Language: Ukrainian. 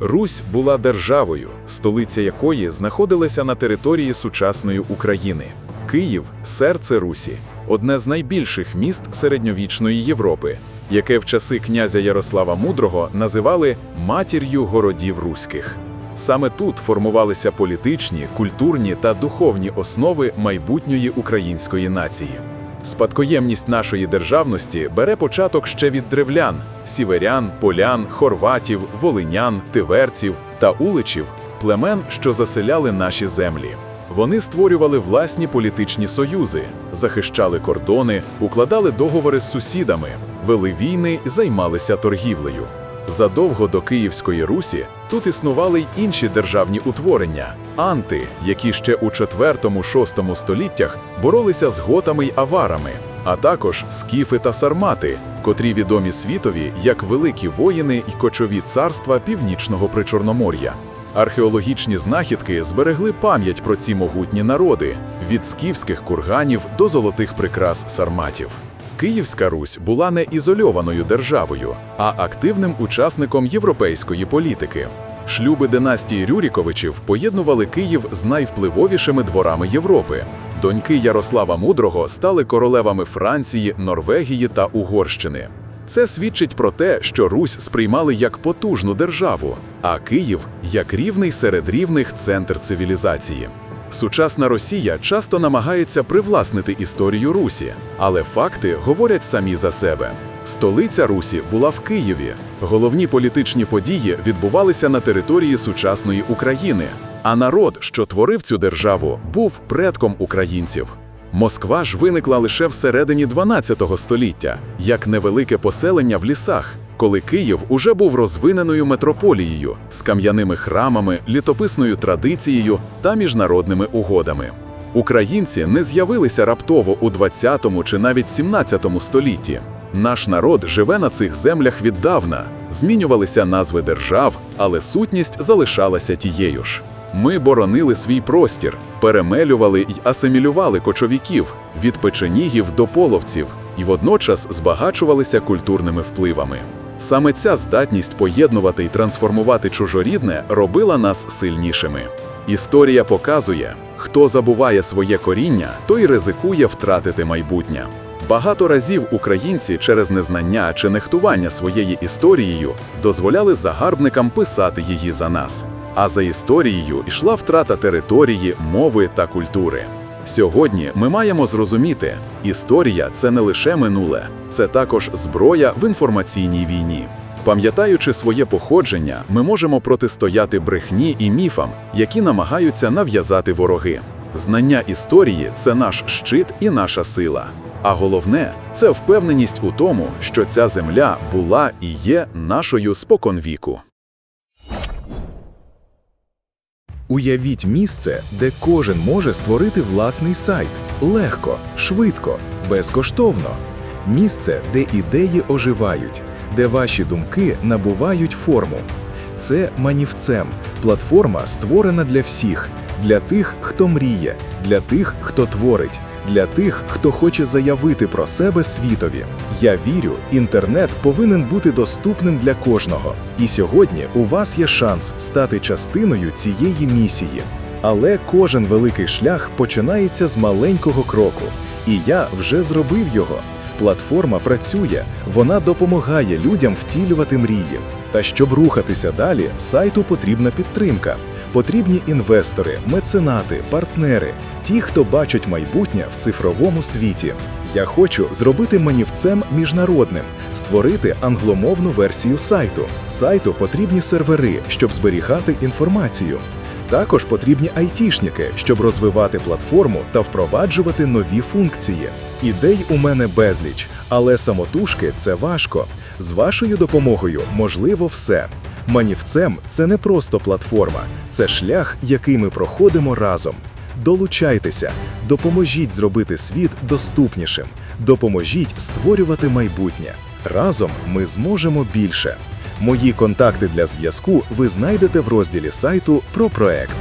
Русь була державою, столиця якої знаходилася на території сучасної України. Київ серце Русі, одне з найбільших міст середньовічної Європи, яке в часи князя Ярослава Мудрого називали матір'ю городів руських. Саме тут формувалися політичні, культурні та духовні основи майбутньої української нації. Спадкоємність нашої державності бере початок ще від древлян, сіверян, полян, хорватів, волинян, тиверців та уличів, племен, що заселяли наші землі. Вони створювали власні політичні союзи, захищали кордони, укладали договори з сусідами, вели війни займалися торгівлею. Задовго до Київської Русі тут існували й інші державні утворення анти, які ще у 4-6 століттях боролися з готами й аварами, а також скіфи та сармати, котрі відомі світові як великі воїни й кочові царства північного причорномор'я. Археологічні знахідки зберегли пам'ять про ці могутні народи від скіфських курганів до золотих прикрас сарматів. Київська Русь була не ізольованою державою, а активним учасником європейської політики. Шлюби династії Рюріковичів поєднували Київ з найвпливовішими дворами Європи. Доньки Ярослава Мудрого стали королевами Франції, Норвегії та Угорщини. Це свідчить про те, що Русь сприймали як потужну державу, а Київ як рівний серед рівних центр цивілізації. Сучасна Росія часто намагається привласнити історію Русі, але факти говорять самі за себе. Столиця Русі була в Києві. Головні політичні події відбувалися на території сучасної України, а народ, що творив цю державу, був предком українців. Москва ж виникла лише всередині 12 століття, як невелике поселення в лісах, коли Київ уже був розвиненою метрополією з кам'яними храмами, літописною традицією та міжнародними угодами. Українці не з'явилися раптово у 20 чи навіть 17 столітті. Наш народ живе на цих землях віддавна, змінювалися назви держав, але сутність залишалася тією ж. Ми боронили свій простір, перемелювали й асимілювали кочовіків від печенігів до половців і водночас збагачувалися культурними впливами. Саме ця здатність поєднувати й трансформувати чужорідне робила нас сильнішими. Історія показує, хто забуває своє коріння, той ризикує втратити майбутнє. Багато разів українці через незнання чи нехтування своєю історією дозволяли загарбникам писати її за нас. А за історією йшла втрата території, мови та культури. Сьогодні ми маємо зрозуміти, історія це не лише минуле, це також зброя в інформаційній війні. Пам'ятаючи своє походження, ми можемо протистояти брехні і міфам, які намагаються нав'язати вороги. Знання історії це наш щит і наша сила. А головне це впевненість у тому, що ця земля була і є нашою споконвіку. Уявіть місце, де кожен може створити власний сайт легко, швидко, безкоштовно. Місце, де ідеї оживають, де ваші думки набувають форму. Це Манівцем платформа створена для всіх, для тих, хто мріє, для тих, хто творить, для тих, хто хоче заявити про себе світові. Я вірю, інтернет повинен бути доступним для кожного. І сьогодні у вас є шанс стати частиною цієї місії. Але кожен великий шлях починається з маленького кроку. І я вже зробив його. Платформа працює, вона допомагає людям втілювати мрії. Та щоб рухатися далі, сайту потрібна підтримка. Потрібні інвестори, меценати, партнери, ті, хто бачать майбутнє в цифровому світі. Я хочу зробити манівцем міжнародним, створити англомовну версію сайту. Сайту потрібні сервери, щоб зберігати інформацію. Також потрібні айтішники, щоб розвивати платформу та впроваджувати нові функції. Ідей у мене безліч, але самотужки це важко. З вашою допомогою можливо все. Манівцем це не просто платформа, це шлях, який ми проходимо разом. Долучайтеся, допоможіть зробити світ доступнішим, допоможіть створювати майбутнє. Разом ми зможемо більше. Мої контакти для зв'язку ви знайдете в розділі сайту про проект.